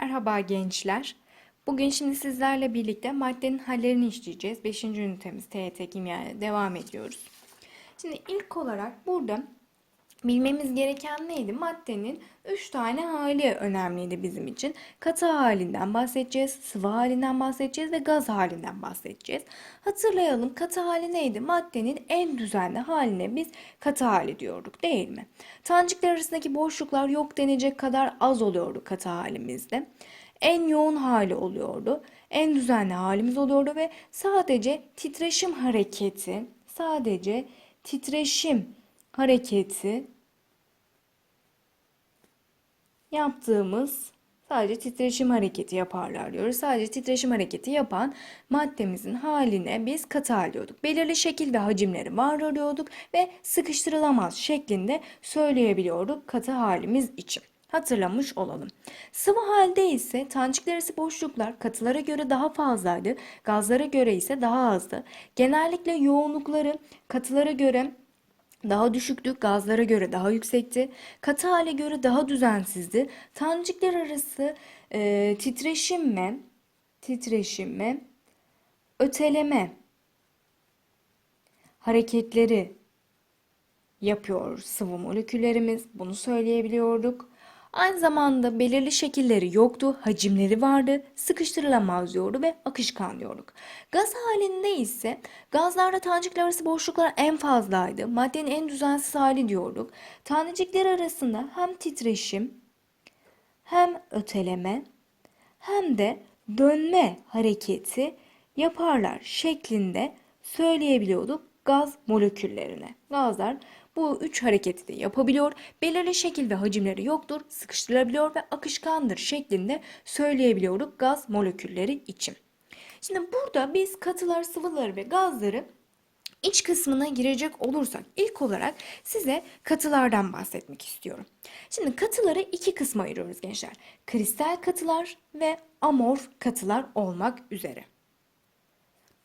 Merhaba gençler. Bugün şimdi sizlerle birlikte maddenin hallerini işleyeceğiz. 5. ünitemiz TYT Kimya'ya devam ediyoruz. Şimdi ilk olarak burada bilmemiz gereken neydi? Maddenin 3 tane hali önemliydi bizim için. Katı halinden bahsedeceğiz, sıvı halinden bahsedeceğiz ve gaz halinden bahsedeceğiz. Hatırlayalım katı hali neydi? Maddenin en düzenli haline biz katı hali diyorduk değil mi? Tanecikler arasındaki boşluklar yok denecek kadar az oluyordu katı halimizde. En yoğun hali oluyordu. En düzenli halimiz oluyordu ve sadece titreşim hareketi, sadece titreşim hareketi yaptığımız sadece titreşim hareketi yaparlar diyoruz. Sadece titreşim hareketi yapan maddemizin haline biz katı hal diyorduk. Belirli şekil ve hacimleri var arıyorduk ve sıkıştırılamaz şeklinde söyleyebiliyorduk katı halimiz için. Hatırlamış olalım. Sıvı halde ise tanecikler arası boşluklar katılara göre daha fazlaydı, gazlara göre ise daha azdı. Genellikle yoğunlukları katılara göre daha düşüktü, gazlara göre daha yüksekti, katı hale göre daha düzensizdi. Tanecikler arası e, titreşim titreşim öteleme hareketleri yapıyor sıvı moleküllerimiz. Bunu söyleyebiliyorduk. Aynı zamanda belirli şekilleri yoktu, hacimleri vardı, sıkıştırılamaz diyordu ve akışkan diyorduk. Gaz halinde ise gazlarda tanecikler arası boşluklar en fazlaydı. Maddenin en düzensiz hali diyorduk. Tanecikler arasında hem titreşim hem öteleme hem de dönme hareketi yaparlar şeklinde söyleyebiliyorduk gaz moleküllerine. Gazlar bu üç hareketi de yapabiliyor. Belirli şekil ve hacimleri yoktur, sıkıştırılabiliyor ve akışkandır şeklinde söyleyebiliyorduk gaz molekülleri için. Şimdi burada biz katılar, sıvıları ve gazları iç kısmına girecek olursak ilk olarak size katılardan bahsetmek istiyorum. Şimdi katıları iki kısma ayırıyoruz gençler. Kristal katılar ve amorf katılar olmak üzere.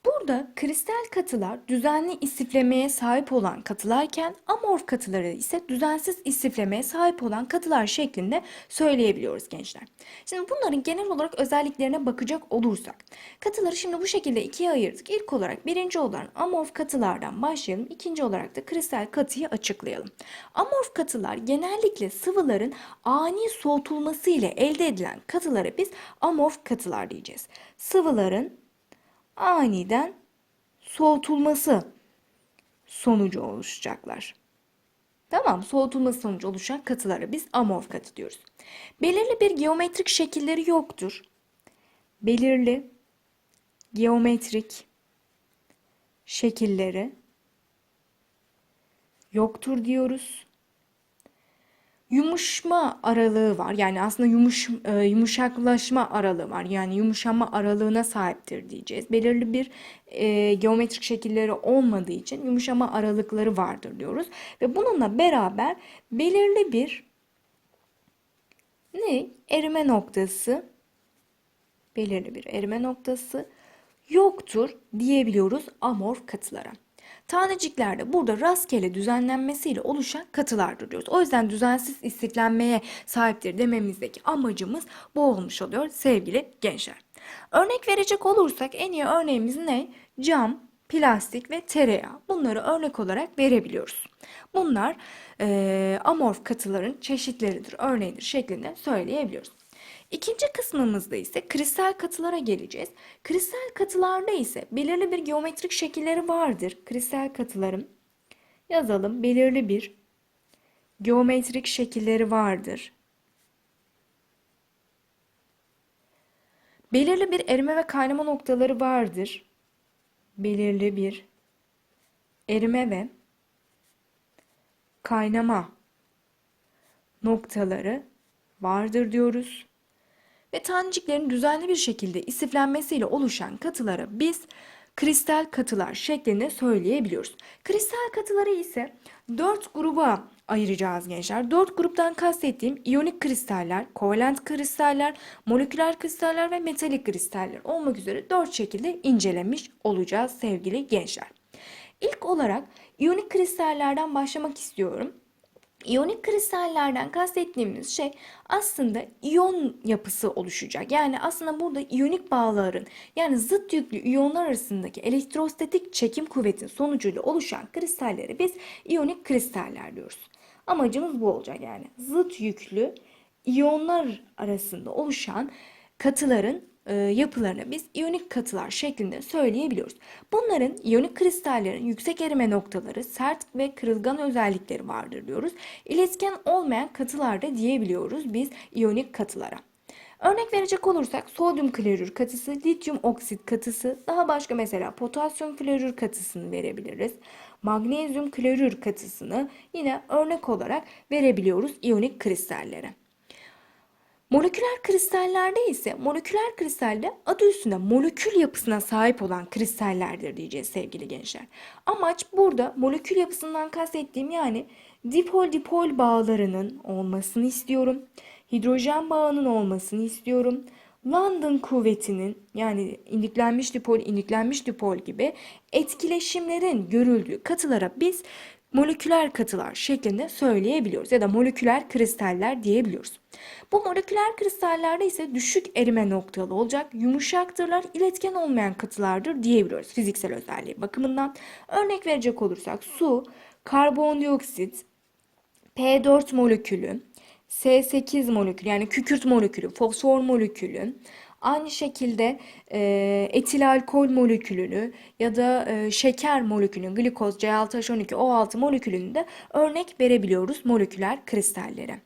Burada kristal katılar düzenli istiflemeye sahip olan katılarken amorf katıları ise düzensiz istiflemeye sahip olan katılar şeklinde söyleyebiliyoruz gençler. Şimdi bunların genel olarak özelliklerine bakacak olursak katıları şimdi bu şekilde ikiye ayırdık. İlk olarak birinci olan amorf katılardan başlayalım. İkinci olarak da kristal katıyı açıklayalım. Amorf katılar genellikle sıvıların ani soğutulması ile elde edilen katılara biz amorf katılar diyeceğiz. Sıvıların aniden soğutulması sonucu oluşacaklar. Tamam, soğutulması sonucu oluşan katılara biz amorf katı diyoruz. Belirli bir geometrik şekilleri yoktur. Belirli geometrik şekilleri yoktur diyoruz yumuşma aralığı var. Yani aslında yumuş, e, yumuşaklaşma aralığı var. Yani yumuşama aralığına sahiptir diyeceğiz. Belirli bir e, geometrik şekilleri olmadığı için yumuşama aralıkları vardır diyoruz. Ve bununla beraber belirli bir ne? Erime noktası belirli bir erime noktası yoktur diyebiliyoruz amorf katılara. Tanecikler de burada rastgele düzenlenmesiyle oluşan katılardır diyoruz. O yüzden düzensiz istiflenmeye sahiptir dememizdeki amacımız bu olmuş oluyor sevgili gençler. Örnek verecek olursak en iyi örneğimiz ne? Cam, plastik ve tereyağı. Bunları örnek olarak verebiliyoruz. Bunlar e, amorf katıların çeşitleridir, örneğidir şeklinde söyleyebiliyoruz. İkinci kısmımızda ise kristal katılara geleceğiz. Kristal katılarda ise belirli bir geometrik şekilleri vardır. Kristal katıların yazalım belirli bir geometrik şekilleri vardır. Belirli bir erime ve kaynama noktaları vardır. Belirli bir erime ve kaynama noktaları vardır diyoruz ve taneciklerin düzenli bir şekilde istiflenmesiyle oluşan katılara biz kristal katılar şeklinde söyleyebiliyoruz. Kristal katıları ise dört gruba ayıracağız gençler. Dört gruptan kastettiğim iyonik kristaller, kovalent kristaller, moleküler kristaller ve metalik kristaller olmak üzere dört şekilde incelemiş olacağız sevgili gençler. İlk olarak iyonik kristallerden başlamak istiyorum. İyonik kristallerden kastettiğimiz şey aslında iyon yapısı oluşacak. Yani aslında burada iyonik bağların yani zıt yüklü iyonlar arasındaki elektrostatik çekim kuvvetin sonucuyla oluşan kristalleri biz iyonik kristaller diyoruz. Amacımız bu olacak yani zıt yüklü iyonlar arasında oluşan katıların e, yapılarını biz iyonik katılar şeklinde söyleyebiliyoruz. Bunların iyonik kristallerin yüksek erime noktaları, sert ve kırılgan özellikleri vardır diyoruz. İletken olmayan katılar da diyebiliyoruz biz iyonik katılara. Örnek verecek olursak sodyum klorür katısı, lityum oksit katısı, daha başka mesela potasyum florür katısını verebiliriz. Magnezyum klorür katısını yine örnek olarak verebiliyoruz iyonik kristallere. Moleküler kristallerde ise moleküler kristalde adı üstünde molekül yapısına sahip olan kristallerdir diyeceğiz sevgili gençler. Amaç burada molekül yapısından kastettiğim yani dipol dipol bağlarının olmasını istiyorum. Hidrojen bağının olmasını istiyorum. London kuvvetinin yani indüklenmiş dipol, indüklenmiş dipol gibi etkileşimlerin görüldüğü katılara biz moleküler katılar şeklinde söyleyebiliyoruz ya da moleküler kristaller diyebiliyoruz. Bu moleküler kristallerde ise düşük erime noktalı olacak, yumuşaktırlar, iletken olmayan katılardır diyebiliyoruz fiziksel özelliği bakımından. Örnek verecek olursak su, karbondioksit, P4 molekülü, S8 molekülü yani kükürt molekülü, fosfor molekülü, Aynı şekilde e, etil alkol molekülünü ya da e, şeker molekülünü, glikoz, C6H12, O6 molekülünü de örnek verebiliyoruz moleküler kristallere.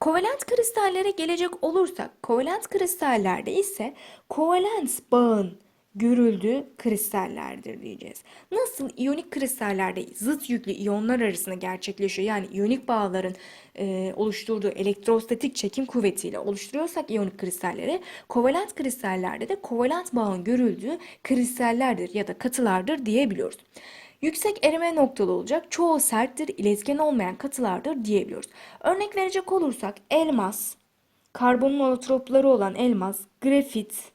Kovalent kristallere gelecek olursak, kovalent kristallerde ise kovalent bağın görüldüğü kristallerdir diyeceğiz. Nasıl iyonik kristallerde zıt yüklü iyonlar arasında gerçekleşiyor yani iyonik bağların e, oluşturduğu elektrostatik çekim kuvvetiyle oluşturuyorsak iyonik kristalleri kovalent kristallerde de kovalent bağın görüldüğü kristallerdir ya da katılardır diyebiliyoruz. Yüksek erime noktalı olacak, çoğu serttir, iletken olmayan katılardır diyebiliyoruz. Örnek verecek olursak elmas, karbonun alotropları olan elmas, grafit,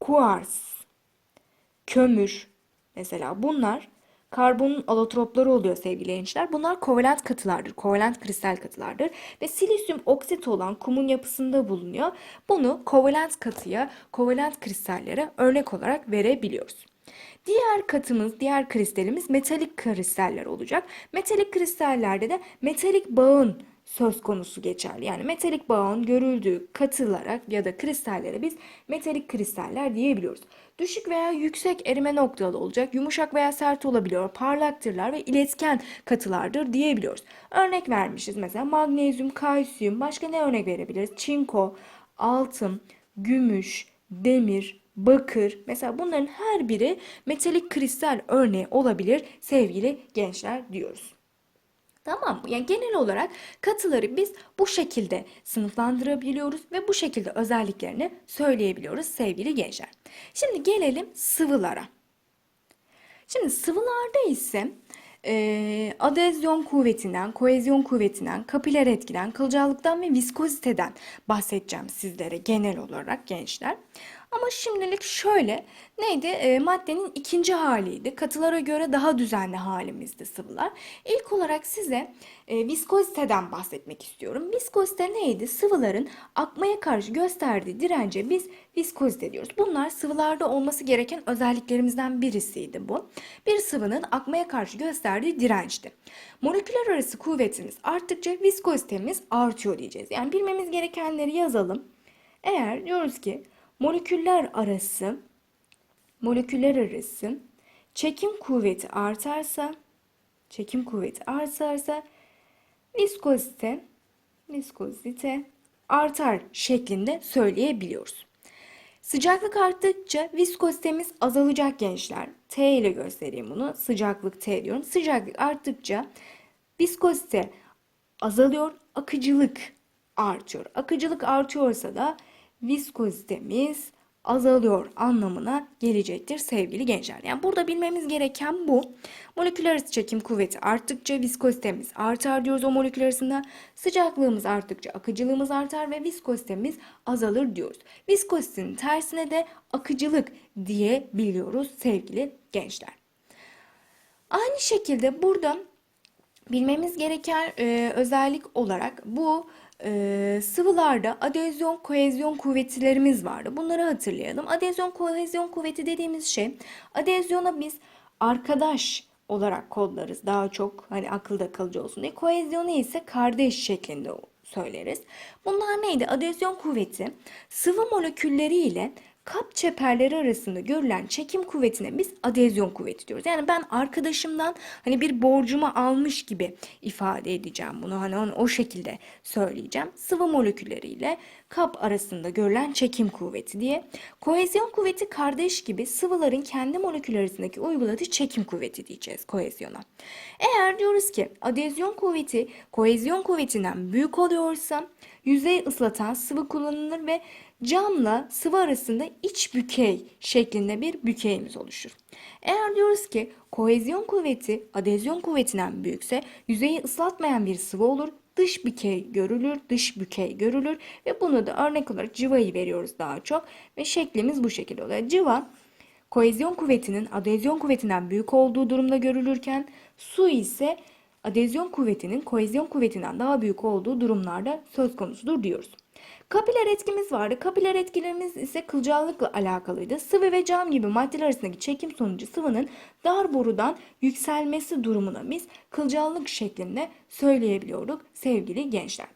kuars, kömür mesela bunlar karbonun alotropları oluyor sevgili gençler. Bunlar kovalent katılardır, kovalent kristal katılardır ve silisyum oksit olan kumun yapısında bulunuyor. Bunu kovalent katıya, kovalent kristallere örnek olarak verebiliyoruz. Diğer katımız, diğer kristalimiz metalik kristaller olacak. Metalik kristallerde de metalik bağın söz konusu geçerli. Yani metalik bağın görüldüğü katılara ya da kristallere biz metalik kristaller diyebiliyoruz. Düşük veya yüksek erime noktalı olacak, yumuşak veya sert olabiliyor, parlaktırlar ve iletken katılardır diyebiliyoruz. Örnek vermişiz mesela magnezyum, kalsiyum, başka ne örnek verebiliriz? Çinko, altın, gümüş, demir, bakır mesela bunların her biri metalik kristal örneği olabilir sevgili gençler diyoruz. Tamam mı? Yani genel olarak katıları biz bu şekilde sınıflandırabiliyoruz ve bu şekilde özelliklerini söyleyebiliyoruz sevgili gençler. Şimdi gelelim sıvılara. Şimdi sıvılarda ise e, adezyon kuvvetinden, koezyon kuvvetinden, kapiler etkiden, kılcallıktan ve viskoziteden bahsedeceğim sizlere genel olarak gençler. Ama şimdilik şöyle neydi? E, maddenin ikinci haliydi. Katılara göre daha düzenli halimizdi sıvılar. İlk olarak size e, viskoziteden bahsetmek istiyorum. Viskozite neydi? Sıvıların akmaya karşı gösterdiği dirence biz viskozite diyoruz. Bunlar sıvılarda olması gereken özelliklerimizden birisiydi bu. Bir sıvının akmaya karşı gösterdiği dirençti. Moleküler arası kuvvetimiz arttıkça viskozitemiz artıyor diyeceğiz. Yani bilmemiz gerekenleri yazalım. Eğer diyoruz ki moleküller arası moleküller arası çekim kuvveti artarsa çekim kuvveti artarsa viskozite viskozite artar şeklinde söyleyebiliyoruz. Sıcaklık arttıkça viskozitemiz azalacak gençler. T ile göstereyim bunu. Sıcaklık T diyorum. Sıcaklık arttıkça viskozite azalıyor, akıcılık artıyor. Akıcılık artıyorsa da viskozitemiz azalıyor anlamına gelecektir sevgili gençler. Yani burada bilmemiz gereken bu. Moleküler çekim kuvveti arttıkça viskozitemiz artar diyoruz o moleküler ısında. Sıcaklığımız arttıkça akıcılığımız artar ve viskozitemiz azalır diyoruz. Viskozitenin tersine de akıcılık diyebiliyoruz sevgili gençler. Aynı şekilde burada bilmemiz gereken e, özellik olarak bu e, sıvılarda adezyon kohezyon kuvvetlerimiz vardı. Bunları hatırlayalım. Adezyon kohezyon kuvveti dediğimiz şey adezyona biz arkadaş olarak kodlarız. Daha çok hani akılda kalıcı olsun diye. Kohezyonu ise kardeş şeklinde söyleriz. Bunlar neydi? Adezyon kuvveti sıvı molekülleri ile kap çeperleri arasında görülen çekim kuvvetine biz adezyon kuvveti diyoruz. Yani ben arkadaşımdan hani bir borcumu almış gibi ifade edeceğim bunu. Hani onu o şekilde söyleyeceğim. Sıvı molekülleriyle kap arasında görülen çekim kuvveti diye. Kohezyon kuvveti kardeş gibi sıvıların kendi molekül arasındaki uyguladığı çekim kuvveti diyeceğiz kohezyona. Eğer diyoruz ki adezyon kuvveti kohezyon kuvvetinden büyük oluyorsa yüzey ıslatan sıvı kullanılır ve camla sıvı arasında iç bükey şeklinde bir bükeyimiz oluşur. Eğer diyoruz ki kohezyon kuvveti adezyon kuvvetinden büyükse yüzeyi ıslatmayan bir sıvı olur. Dış bükey görülür, dış bükey görülür ve bunu da örnek olarak cıvayı veriyoruz daha çok ve şeklimiz bu şekilde oluyor. Cıva kohezyon kuvvetinin adezyon kuvvetinden büyük olduğu durumda görülürken su ise adezyon kuvvetinin kohezyon kuvvetinden daha büyük olduğu durumlarda söz konusudur diyoruz. Kapiler etkimiz vardı. Kapiler etkilerimiz ise kılcallıkla alakalıydı. Sıvı ve cam gibi maddeler arasındaki çekim sonucu sıvının dar borudan yükselmesi durumuna biz kılcallık şeklinde söyleyebiliyorduk sevgili gençler.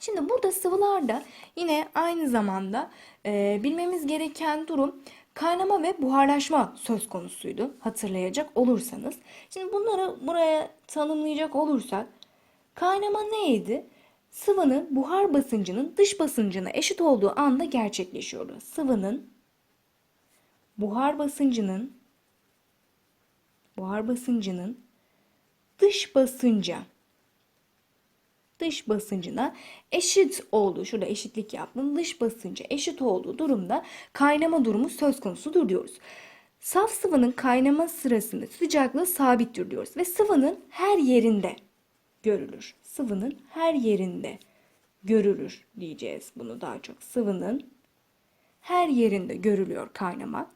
Şimdi burada sıvılarda yine aynı zamanda e, bilmemiz gereken durum kaynama ve buharlaşma söz konusuydu hatırlayacak olursanız. Şimdi bunları buraya tanımlayacak olursak kaynama neydi? Sıvının buhar basıncının dış basıncına eşit olduğu anda gerçekleşiyordu. Sıvının buhar basıncının buhar basıncının dış basınca dış basıncına eşit olduğu, şurada eşitlik yaptım, dış basınca eşit olduğu durumda kaynama durumu söz konusudur diyoruz. Saf sıvının kaynama sırasında sıcaklığı sabittir diyoruz ve sıvının her yerinde görülür. Sıvının her yerinde görülür diyeceğiz bunu daha çok. Sıvının her yerinde görülüyor kaynama.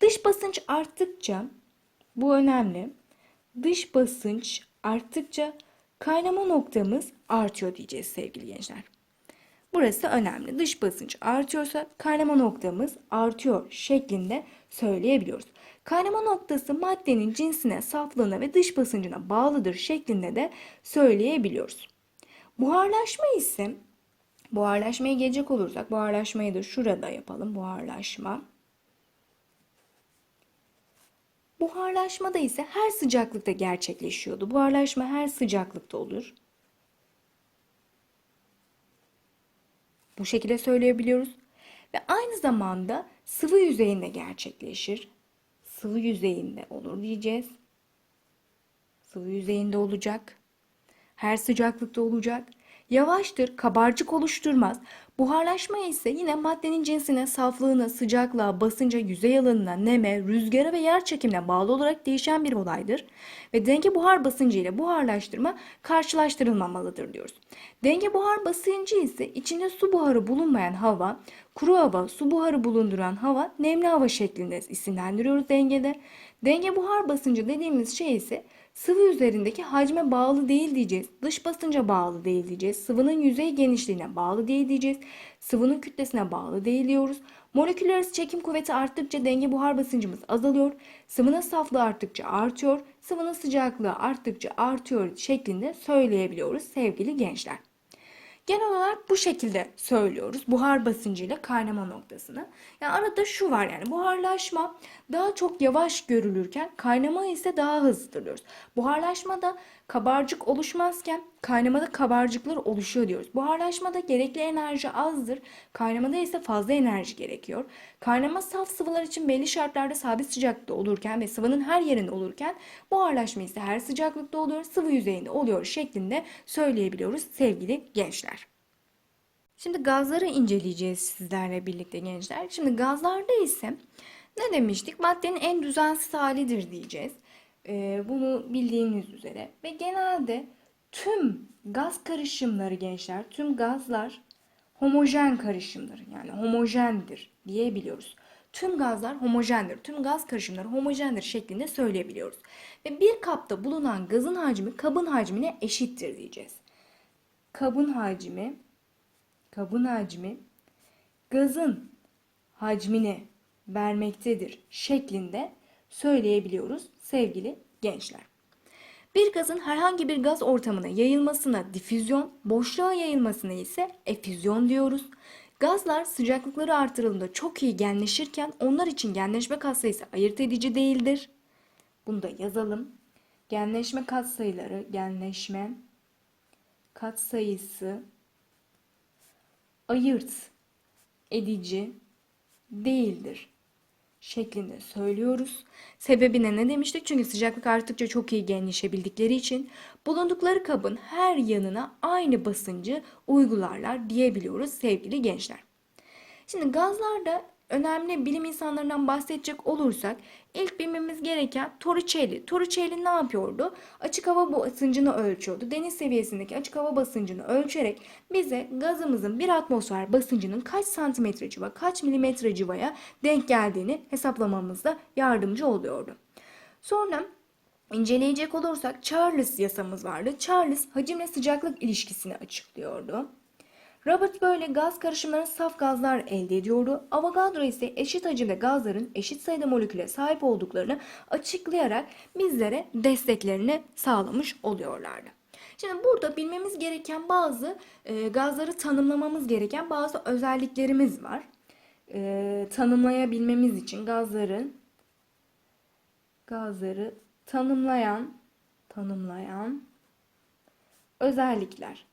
Dış basınç arttıkça bu önemli. Dış basınç arttıkça kaynama noktamız artıyor diyeceğiz sevgili gençler. Burası önemli. Dış basınç artıyorsa kaynama noktamız artıyor şeklinde söyleyebiliyoruz. Kaynama noktası maddenin cinsine, saflığına ve dış basıncına bağlıdır şeklinde de söyleyebiliyoruz. Buharlaşma ise buharlaşmaya gelecek olursak buharlaşmayı da şurada yapalım. Buharlaşma. Buharlaşmada ise her sıcaklıkta gerçekleşiyordu. Buharlaşma her sıcaklıkta olur. Bu şekilde söyleyebiliyoruz. Ve aynı zamanda sıvı yüzeyinde gerçekleşir. Sıvı yüzeyinde olur diyeceğiz. Sıvı yüzeyinde olacak. Her sıcaklıkta olacak. Yavaştır, kabarcık oluşturmaz. Buharlaşma ise yine maddenin cinsine, saflığına, sıcaklığa, basınca, yüzey alanına, neme, rüzgara ve yer çekimine bağlı olarak değişen bir olaydır. Ve denge buhar basıncı ile buharlaştırma karşılaştırılmamalıdır diyoruz. Denge buhar basıncı ise içinde su buharı bulunmayan hava, kuru hava, su buharı bulunduran hava, nemli hava şeklinde isimlendiriyoruz dengede. Denge buhar basıncı dediğimiz şey ise Sıvı üzerindeki hacme bağlı değil diyeceğiz. Dış basınca bağlı değil diyeceğiz. Sıvının yüzey genişliğine bağlı değil diyeceğiz. Sıvının kütlesine bağlı değil diyoruz. Moleküler arası çekim kuvveti arttıkça denge buhar basıncımız azalıyor. Sıvının saflığı arttıkça artıyor. Sıvının sıcaklığı arttıkça artıyor şeklinde söyleyebiliyoruz sevgili gençler. Genel olarak bu şekilde söylüyoruz. Buhar basıncıyla kaynama noktasını. Yani arada şu var yani buharlaşma daha çok yavaş görülürken kaynama ise daha hızlıdır. Buharlaşmada kabarcık oluşmazken kaynamada kabarcıklar oluşuyor diyoruz. Buharlaşmada gerekli enerji azdır. Kaynamada ise fazla enerji gerekiyor. Kaynama saf sıvılar için belli şartlarda sabit sıcaklıkta olurken ve sıvının her yerinde olurken buharlaşma ise her sıcaklıkta oluyor, sıvı yüzeyinde oluyor şeklinde söyleyebiliyoruz sevgili gençler. Şimdi gazları inceleyeceğiz sizlerle birlikte gençler. Şimdi gazlarda ise ne demiştik? Maddenin en düzensiz halidir diyeceğiz. Ee, bunu bildiğiniz üzere. Ve genelde tüm gaz karışımları gençler, tüm gazlar homojen karışımdır. Yani homojendir diyebiliyoruz. Tüm gazlar homojendir. Tüm gaz karışımları homojendir şeklinde söyleyebiliyoruz. Ve bir kapta bulunan gazın hacmi kabın hacmine eşittir diyeceğiz. Kabın hacmi kabın hacmi gazın hacmine vermektedir şeklinde söyleyebiliyoruz sevgili gençler. Bir gazın herhangi bir gaz ortamına yayılmasına difüzyon, boşluğa yayılmasına ise efüzyon diyoruz. Gazlar sıcaklıkları artırıldığında çok iyi genleşirken onlar için genleşme katsayısı ayırt edici değildir. Bunu da yazalım. Genleşme katsayıları, genleşme katsayısı ayırt edici değildir şeklinde söylüyoruz. Sebebine ne demiştik? Çünkü sıcaklık arttıkça çok iyi genleşebildikleri için bulundukları kabın her yanına aynı basıncı uygularlar diyebiliyoruz sevgili gençler. Şimdi gazlarda önemli bilim insanlarından bahsedecek olursak ilk bilmemiz gereken Torricelli. Torricelli ne yapıyordu? Açık hava basıncını ölçüyordu. Deniz seviyesindeki açık hava basıncını ölçerek bize gazımızın bir atmosfer basıncının kaç santimetre civa, kaç milimetre civaya denk geldiğini hesaplamamızda yardımcı oluyordu. Sonra inceleyecek olursak Charles yasamız vardı. Charles hacimle sıcaklık ilişkisini açıklıyordu. Robert böyle gaz karışımlarının saf gazlar elde ediyordu. Avogadro ise eşit hacimde gazların eşit sayıda moleküle sahip olduklarını açıklayarak bizlere desteklerini sağlamış oluyorlardı. Şimdi burada bilmemiz gereken bazı e, gazları tanımlamamız gereken bazı özelliklerimiz var. E, tanımlayabilmemiz için gazların gazları tanımlayan tanımlayan özellikler.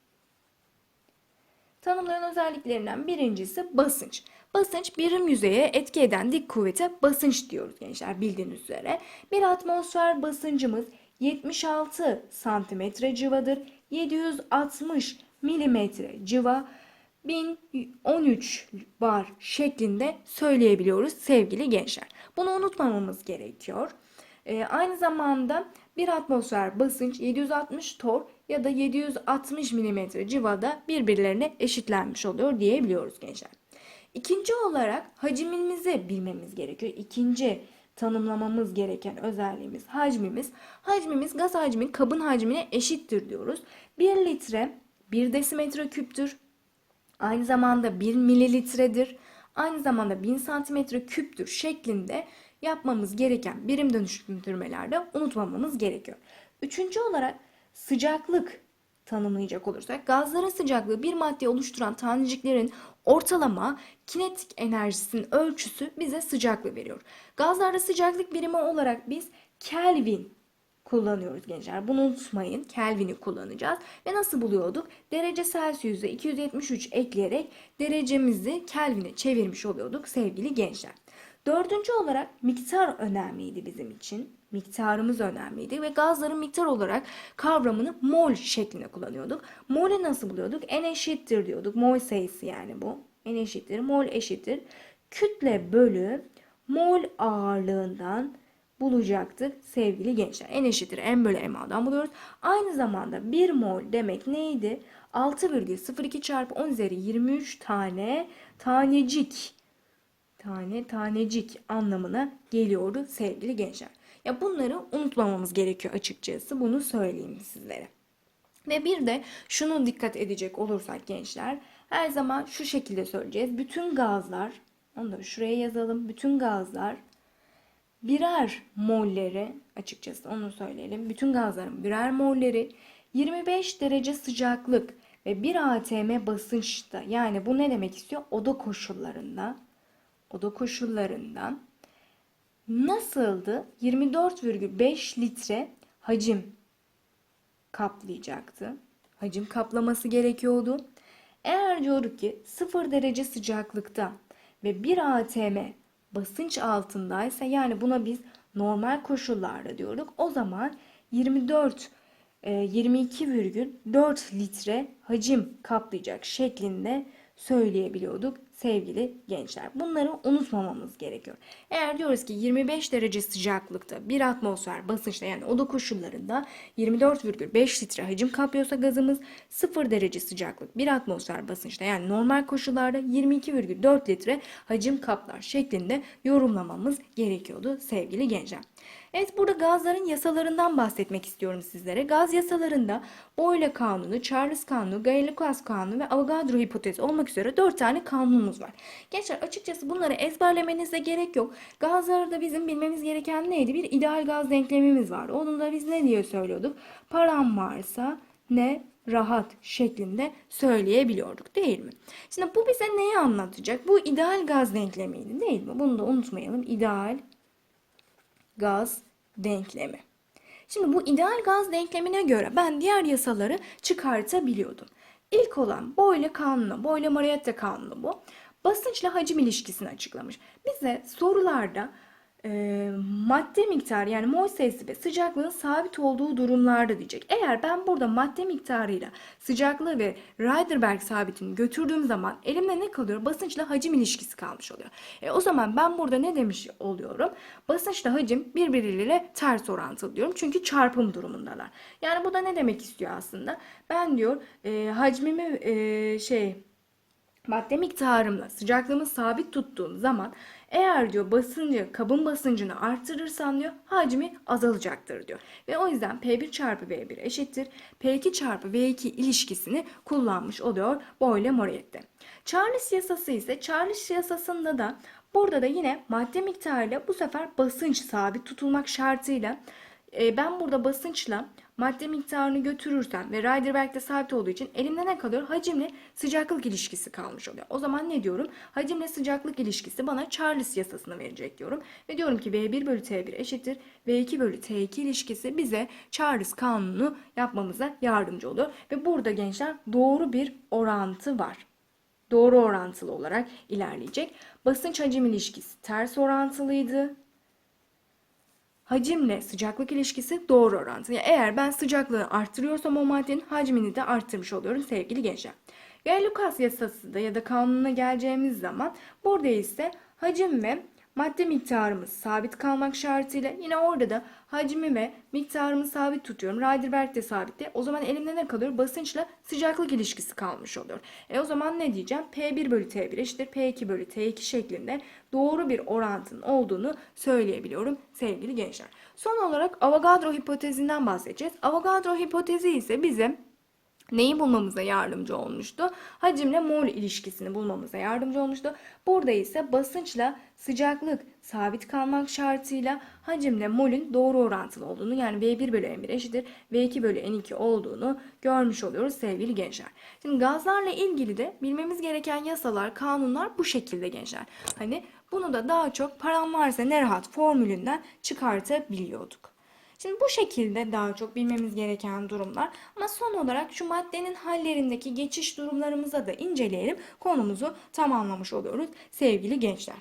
Tanımların özelliklerinden birincisi basınç. Basınç birim yüzeye etki eden dik kuvvete basınç diyoruz gençler bildiğiniz üzere. Bir atmosfer basıncımız 76 santimetre civadır. 760 milimetre civa 1013 bar şeklinde söyleyebiliyoruz sevgili gençler. Bunu unutmamamız gerekiyor. Ee, aynı zamanda bir atmosfer basınç 760 torr ya da 760 mm civada birbirlerine eşitlenmiş oluyor diyebiliyoruz gençler. İkinci olarak hacimimizi bilmemiz gerekiyor. İkinci tanımlamamız gereken özelliğimiz hacmimiz. Hacmimiz gaz hacmi kabın hacmine eşittir diyoruz. 1 litre 1 desimetre küptür. Aynı zamanda 1 mililitredir. Aynı zamanda 1000 santimetre küptür şeklinde yapmamız gereken birim dönüştürmelerde unutmamamız gerekiyor. Üçüncü olarak sıcaklık tanımlayacak olursak gazların sıcaklığı bir madde oluşturan taneciklerin ortalama kinetik enerjisinin ölçüsü bize sıcaklık veriyor. Gazlarda sıcaklık birimi olarak biz Kelvin kullanıyoruz gençler. Bunu unutmayın. Kelvin'i kullanacağız. Ve nasıl buluyorduk? Derece Celsius'e 273 ekleyerek derecemizi Kelvin'e çevirmiş oluyorduk sevgili gençler. Dördüncü olarak miktar önemliydi bizim için. Miktarımız önemliydi ve gazların miktar olarak kavramını mol şeklinde kullanıyorduk. Mol'ü nasıl buluyorduk? N eşittir diyorduk. Mol sayısı yani bu. N eşittir, mol eşittir. Kütle bölü mol ağırlığından bulacaktık sevgili gençler. N eşittir M bölü MA'dan buluyoruz. Aynı zamanda 1 mol demek neydi? 6,02 çarpı 10 üzeri 23 tane tanecik tane tanecik anlamına geliyordu sevgili gençler. Ya bunları unutmamamız gerekiyor açıkçası. Bunu söyleyeyim sizlere. Ve bir de şunu dikkat edecek olursak gençler her zaman şu şekilde söyleyeceğiz. Bütün gazlar onu da şuraya yazalım. Bütün gazlar birer molleri açıkçası onu söyleyelim. Bütün gazların birer molleri 25 derece sıcaklık ve 1 atm basınçta yani bu ne demek istiyor? Oda koşullarında oda koşullarından nasıldı? 24,5 litre hacim kaplayacaktı. Hacim kaplaması gerekiyordu. Eğer diyorduk ki 0 derece sıcaklıkta ve 1 atm basınç altındaysa yani buna biz normal koşullarda diyorduk. O zaman 24 22,4 e, litre hacim kaplayacak şeklinde söyleyebiliyorduk sevgili gençler. Bunları unutmamamız gerekiyor. Eğer diyoruz ki 25 derece sıcaklıkta bir atmosfer basınçta yani oda koşullarında 24,5 litre hacim kaplıyorsa gazımız 0 derece sıcaklık bir atmosfer basınçta yani normal koşullarda 22,4 litre hacim kaplar şeklinde yorumlamamız gerekiyordu sevgili gençler. Evet burada gazların yasalarından bahsetmek istiyorum sizlere. Gaz yasalarında Boyle Kanunu, Charles Kanunu, Gay-Lucas Kanunu ve Avogadro hipotezi olmak üzere 4 tane kanunumuz var. Gençler açıkçası bunları ezberlemenize gerek yok. Gazlarda bizim bilmemiz gereken neydi? Bir ideal gaz denklemimiz vardı. Onun da biz ne diye söylüyorduk? Param varsa ne rahat şeklinde söyleyebiliyorduk değil mi? Şimdi bu bize neyi anlatacak? Bu ideal gaz denklemiydi değil mi? Bunu da unutmayalım. İdeal gaz denklemi. Şimdi bu ideal gaz denklemine göre ben diğer yasaları çıkartabiliyordum. İlk olan Boyle kanunu, Boyle-Marietta kanunu bu. Basınçla hacim ilişkisini açıklamış. Bize sorularda e, madde miktarı yani mol sayısı ve sıcaklığın sabit olduğu durumlarda diyecek. Eğer ben burada madde miktarıyla sıcaklığı ve Rydberg sabitini götürdüğüm zaman elimde ne kalıyor? Basınçla hacim ilişkisi kalmış oluyor. E, o zaman ben burada ne demiş oluyorum? Basınçla hacim birbirleriyle ters orantılı diyorum. Çünkü çarpım durumundalar. Yani bu da ne demek istiyor aslında? Ben diyor e, hacmimi e, şey madde miktarımla sıcaklığımı sabit tuttuğum zaman eğer diyor basıncı, kabın basıncını arttırırsam diyor hacmi azalacaktır diyor. Ve o yüzden P1 çarpı V1 eşittir P2 çarpı V2 ilişkisini kullanmış oluyor Boyle Moretti. Charles yasası ise Charles yasasında da burada da yine madde miktarıyla bu sefer basınç sabit tutulmak şartıyla e, ben burada basınçla madde miktarını götürürsem ve Rydberg'de sabit olduğu için elimde ne kalıyor? Hacimle sıcaklık ilişkisi kalmış oluyor. O zaman ne diyorum? Hacimle sıcaklık ilişkisi bana Charles yasasını verecek diyorum. Ve diyorum ki V1 bölü T1 eşittir. V2 bölü T2 ilişkisi bize Charles kanunu yapmamıza yardımcı oluyor. Ve burada gençler doğru bir orantı var doğru orantılı olarak ilerleyecek. Basınç hacim ilişkisi ters orantılıydı hacimle sıcaklık ilişkisi doğru orantılı. Yani eğer ben sıcaklığı arttırıyorsam o maddenin hacmini de arttırmış oluyorum sevgili gençler. Gay-Lucas yasası da ya da kanununa geleceğimiz zaman burada ise hacim ve madde miktarımız sabit kalmak şartıyla yine orada da hacmi ve miktarımı sabit tutuyorum. Rydberg de sabitti. O zaman elimde ne kalıyor? Basınçla sıcaklık ilişkisi kalmış oluyor. E o zaman ne diyeceğim? P1 bölü T1 eşittir P2 bölü T2 şeklinde doğru bir orantının olduğunu söyleyebiliyorum sevgili gençler. Son olarak Avogadro hipotezinden bahsedeceğiz. Avogadro hipotezi ise bize neyi bulmamıza yardımcı olmuştu? Hacimle mol ilişkisini bulmamıza yardımcı olmuştu. Burada ise basınçla sıcaklık sabit kalmak şartıyla hacimle molün doğru orantılı olduğunu yani V1 bölü M1 eşittir V2 bölü N2 olduğunu görmüş oluyoruz sevgili gençler. Şimdi gazlarla ilgili de bilmemiz gereken yasalar, kanunlar bu şekilde gençler. Hani bunu da daha çok param varsa ne rahat formülünden çıkartabiliyorduk. Şimdi bu şekilde daha çok bilmemiz gereken durumlar. Ama son olarak şu maddenin hallerindeki geçiş durumlarımıza da inceleyelim. Konumuzu tamamlamış oluyoruz sevgili gençler.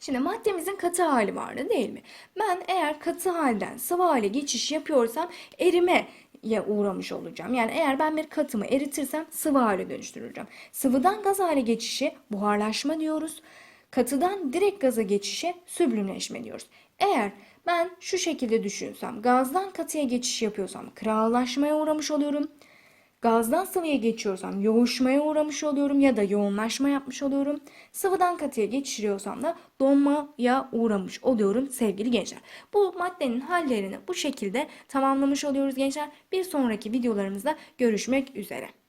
Şimdi maddemizin katı hali vardı değil mi? Ben eğer katı halden sıvı hale geçiş yapıyorsam erime ya uğramış olacağım. Yani eğer ben bir katımı eritirsem sıvı hale dönüştüreceğim. Sıvıdan gaz hale geçişe buharlaşma diyoruz. Katıdan direkt gaza geçişe süblimleşme diyoruz. Eğer ben şu şekilde düşünsem, gazdan katıya geçiş yapıyorsam krallaşmaya uğramış oluyorum. Gazdan sıvıya geçiyorsam yoğuşmaya uğramış oluyorum ya da yoğunlaşma yapmış oluyorum. Sıvıdan katıya geçiriyorsam da donmaya uğramış oluyorum sevgili gençler. Bu maddenin hallerini bu şekilde tamamlamış oluyoruz gençler. Bir sonraki videolarımızda görüşmek üzere.